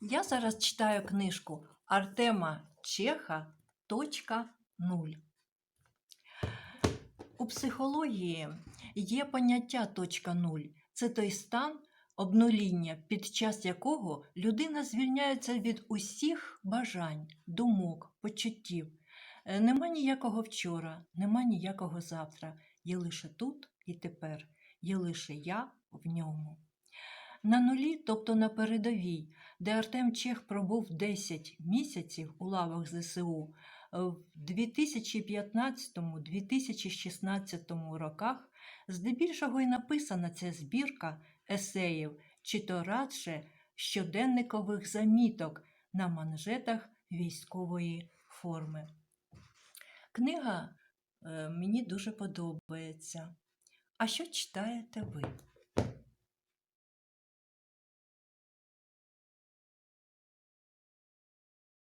Я зараз читаю книжку Артема Чеха «Точка нуль». У психології є поняття точка нуль. Це той стан обнуління, під час якого людина звільняється від усіх бажань, думок, почуттів. Е, Нема ніякого вчора, нема ніякого завтра. Є лише тут і тепер. Є лише я в ньому. На нулі, тобто на передовій, де Артем Чех пробув 10 місяців у лавах ЗСУ, е, в 2015-2016 роках здебільшого і написана ця збірка есеїв, чи то радше щоденникових заміток на манжетах військової форми. Книга е, мені дуже подобається. А що читаєте ви?